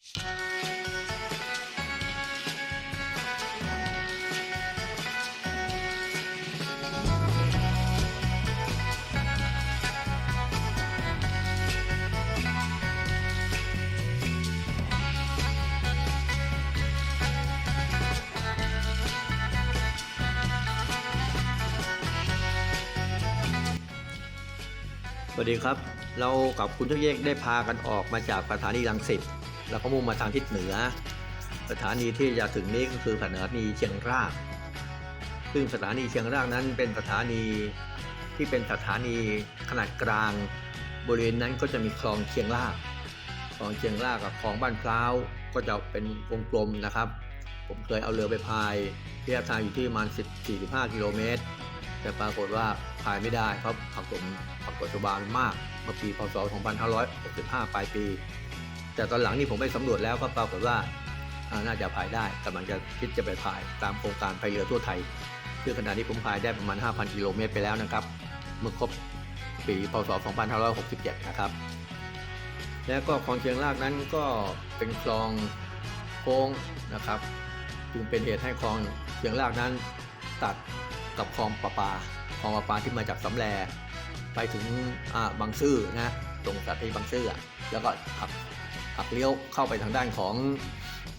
สวัสดีครับ เรากับคุณเจ้าเยกได้พากันออกมาจากสถานีรังสิต แล้วก็มุ่งมาทางทิศเหนือ สถานีที่จะถึงนี้ก็คือสถานีเชียงราก ซึ่งสถานีเชียงรากนั้นเป็นสถานีที่เป็นสถานีขนาดกลาง บริเวณนั้นก็จะมีคลองเชียงราก คลองเชียงรากกับคลองบ้านพร้าวก็จะเป็นวงกลมนะครับ ผมเคยเอาเรือไปพายระยะทางอยู่ที่ประมาณ10 45กิโลเมตรแต่ปรากฏว่าพายไม่ได้เพราะผักตมผักตบชบานมากเมื่อปีพศ 2565 ปลายปี แต่ตอนหลังนี่ผมไปสำรวจแล้วก็ปรากฏว่าน่าจะพายได้กำลังจะคิดจะไปพายตามโครงการพายเรือทั่วไทยซึ่งขณะนี้ผมพายได้ประมาณ 5,000 กิโลเมตรไปแล้วนะครับ เมื่อครบปีพศ 2567 นะครับ แล้วก็คลองเชียงรากนั้นก็เป็นคลองโค้งนะครับ จึงเป็นเหตุให้คลองเชียงรากนั้น ตัดกับคลองประปา คลองประปาที่มาจากสำแลไปถึงบางซื่อนะ ตรงสถานีบางซื่อแล้วก็หัก หักเลี้ยวเข้าไปทางด้านของ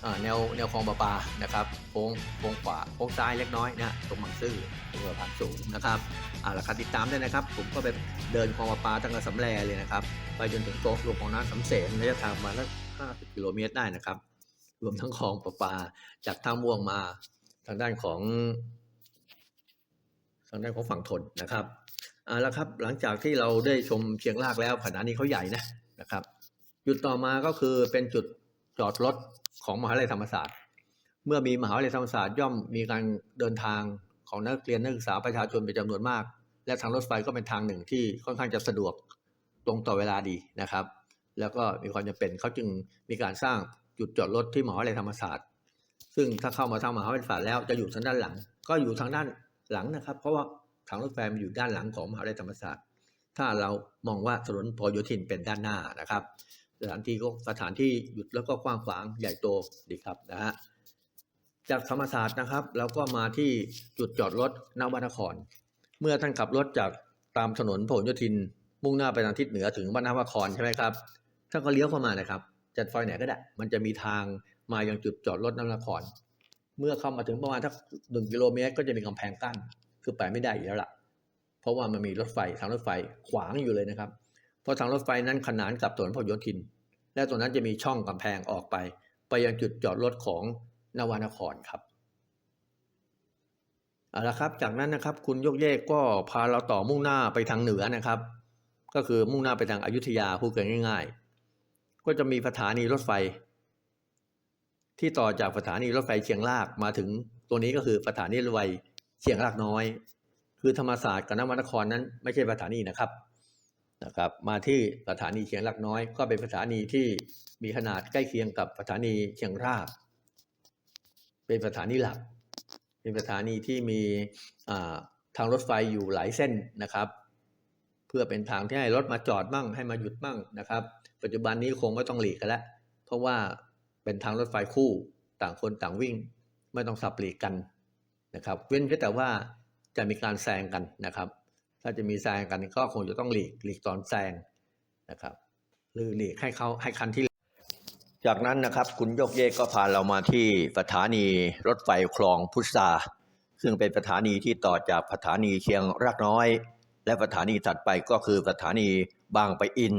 อแนวแนวคลองประปานะครับโค้งโค้งขวาโค้งซ้ายเล็กน้อยนะตรงบางซื่อตรงสะพานสูงนะครับอ่าราคาติดตามได้นะครับ ผมก็ไปเดินคลองประปาตั้งแต่สำแลเลยนะครับ ไปจนถึงโต๊ะรวมของน้ำสำเสนระยะทางมาณห้าสิบกิโลเมตรได้นะครับ รวมทั้งคลองประปาจากท่าม่วงมาทางด้านของทางด้านของฝั่งทนนะครับเอาละครับหลังจากที่เราได้ชมเชียงรากแล้วสถานี้เขาใหญ่นะนะครับ จุดต่อมาก็คือเป็นจุดจอดรถของมหาวิทยาลัยธรรมศาสตร์ เมื่อมีมหาวิทยาลัยธรรมศาสตร์ย่อมมีการเดินทางของนักเรียนนักศึกษาประชาชนเป็นจำนวนมาก และทางรถไฟก็เป็นทางหนึ่งที่ค่อนข้างจะสะดวกตรงต่อเวลาดีนะครับ แล้วก็มีความจำเป็นเขาจึงมีการสร้างจุดจอดรถที่มหาวิทยาลัยธรรมศาสตร์ ซึ่งถ้าเข้ามาทางมหาวิทยาลัยธรรมศาสตร์แล้วจะอยู่ทางด้านหลัง ก็อยู่ทางด้านหลังนะครับ เพราะว่าทางรถไฟมันอยู่ด้านหลังของมหาวิทยาลัยธรรมศาสตร์ ถ้าเรามองว่าถนนพโยธินเป็นด้านหน้านะครับ สถานที่ก็สถานที่หยุดแล้วก็กว้างขวางใหญ่โตดีครับนะฮะจากธรรมศาสตร์นะครับเราก็มาที่จุดจอดรถนวนคร เมื่อท่านขับรถจากตามถนนพหลโยธิน มุ่งหน้าไปทางทิศเหนือถึงบ้านนวนครใช่ไหมครับท่านก็เลี้ยวเข้ามานะครับจัดไฟไหนก็ได้ มันจะมีทางมายังจุดจอดรถนวนคร เมื่อเข้ามาถึงประมาณทักหนึ่งกิโลเมตร ก็จะมีกำแพงกั้น คือไปไม่ได้อยู่แล้วล่ะเพราะว่ามันมีรถไฟทางรถไฟขวางอยู่เลยนะครับ ราะทางรถไฟนั้นขนานกับถนนพหลโยธิน และตรงนั้นจะมีช่องกำแพงออกไป ไปยังจุดจอดรถของนวานครครับเอาละครับจากนั้นนะครับคุณยกเยกก็พาเราต่อมุ่งหน้าไปทางเหนือนะครับ ก็คือมุ่งหน้าไปทางอายุทยาพูดกันง่าย ๆ ก็จะมีสถานีรถไฟ ที่ต่อจากสถานีรถไฟเชียงรากมาถึงตัวนี้ก็คือสถานีรถไฟเชียงรากน้อย คือธรรมศาสตร์กับนวนครนั้นไม่ใช่สถานีนะครับ นะครับมาที่สถานีเชียงรากน้อย ก็เป็นสถานีที่มีขนาดใกล้เคียงกับสถานีเชียงราก เป็นสถานีหลัก เป็นสถานีที่มีทางรถไฟอยู่หลายเส้นนะครับ เพื่อเป็นทางที่ให้รถมาจอดมั่งให้มาหยุดมั่งนะครับ ปัจจุบันนี้คงไม่ต้องหลีกกันแล้วเพราะว่าเป็นทางรถไฟคู่ต่างคนต่างวิ่งไม่ต้องสับหลีกกันนะครับ เว้นแต่ว่าจะมีการแซงกันนะครับ ถ้าจะมีแซงกันก็คงจะต้องหลีกหลีกตอนแซงนะครับ หรือหลีกให้เขาให้คันที่ จากนั้นนะครับ คุณโยกเยกก็พาเรามาที่สถานีรถไฟคลองพุทราซึ่งเป็นสถานีที่ต่อจากสถานีเชียงรากน้อย และสถานีถัดไปก็คือสถานีบางปะอิน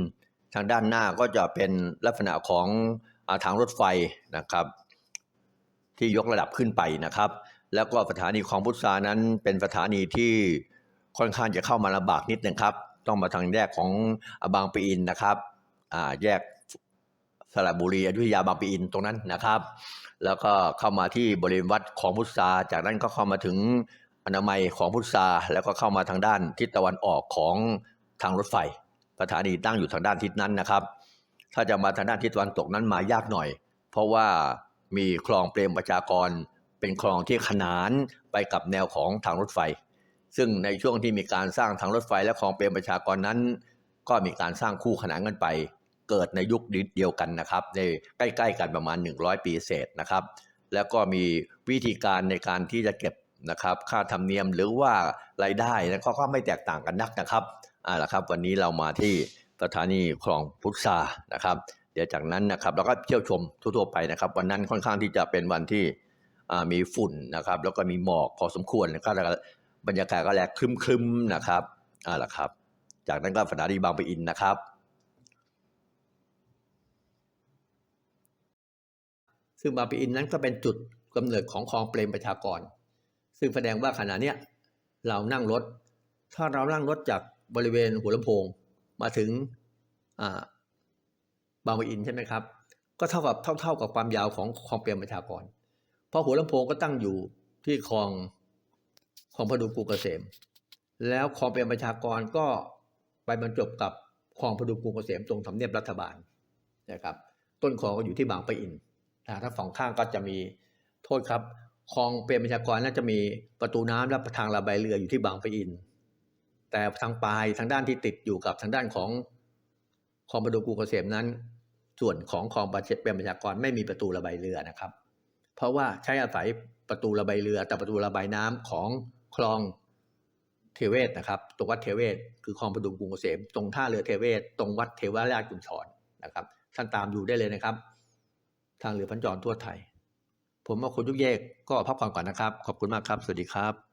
ทางด้านหน้าก็จะเป็นลักษณะของอาทางรถไฟนะครับ ที่ยกระดับขึ้นไปนะครับ แล้วก็สถานีคลองพุทรานั้นเป็นสถานีที่ ค่อนข้างจะเข้ามาลำบากนิดนึงครับ ต้องมาทางแยกของบางปะอินนะครับแยกสระบุรีอยุธยาบางปะอินตรงนั้นนะครับ แล้วก็เข้ามาที่บริเวณวัดของพุทราจากนั้นก็เข้ามาถึงอนามัยของพุทราแล้วก็เข้ามาทางด้านทิศตะวันออกของทางรถไฟสถานีตั้งอยู่ทางด้านทิศนั้นนะครับ ถ้าจะมาทางด้านทิศตะวันตกนั้นมายากหน่อย เพราะว่ามีคลองเปรมประชากร เป็นคลองที่ขนานไปกับแนวของทางรถไฟ ซึ่งในช่วงที่มีการสร้างทางรถไฟและคลองเปรมประชากรนั้น ก็มีการสร้างคู่ขนานกันไป เกิดในยุคเดียวกันนะครับ ในใกล้ ๆ กันประมาณ 100 ปีเศษนะครับ แล้วก็มีวิธีการในการที่จะเก็บนะครับ ค่าธรรมเนียมหรือว่ารายได้นะก็ไม่แตกต่างกันนักนะครับอ่าละครับ วันนี้เรามาที่สถานีคลองพุทธานะครับ เดี๋ยวจากนั้นนะครับเราก็เที่ยวชมทั่วๆไปนะครับ วันนั้นค่อนข้างที่จะเป็นวันที่มีฝุ่นนะครับ แล้วก็มีหมอกพอสมควรนะครับแล้วก็ บรรยากาศก็แลครึมๆนะครับอ่าละครับ จากนั้นก็สถานีบางปะอินนะครับ ซึ่งบางปะอินนั้นก็เป็นจุดกำเนิดของคลองเปรมประชากร ซึ่งแสดงว่าขณะเนี้ยเรานั่งรถ ถ้าเรานั่งรถจากบริเวณหัวลำโพงมาถึงอ่าบางปะอินใช่ไหมครับ ก็เท่ากับเท่าเท่ากับความยาวของคลองเปรมประชากร เพราะหัวลำโพงก็ตั้งอยู่ที่คลอง คลองพดุงกรุงเกษม แล้วคลองเปรมประชากรก็ไปบรรจบกับคลองพดุงกรุงเกษมตรงทำเนียบรัฐบาลนะครับ ต้นคลองก็อยู่ที่บางปะอินนะถ้าสองข้างก็จะมีโทษครับคลองเปรมประชากรน่าจะมีประตูน้ำและทางระบายเรืออยู่ที่บางปะอิน แต่ทางปลายทางด้านที่ติดอยู่กับทางด้านของคลองประตูกรุงเกษมนั้น ส่วนของคลองเปรมประชากรไม่มีประตูระบายเรือนะครับ เพราะว่าใช้อาศัยประตูระบายเรือแต่ประตูระบายน้ำของคลองเทเวศนะครับตรงวัดเทเวศคือคลองประดุงกรุงเกษมตรงท่าเรือเทเวศตรงวัดเทวราชกุญชรนะครับท่านตามดูได้เลยนะครับ ทางเรือพันจรทั่วไทย ผมว่าคุณยุกเยกก็พักผ่อนก่อนนะครับ ขอบคุณมากครับ สวัสดีครับ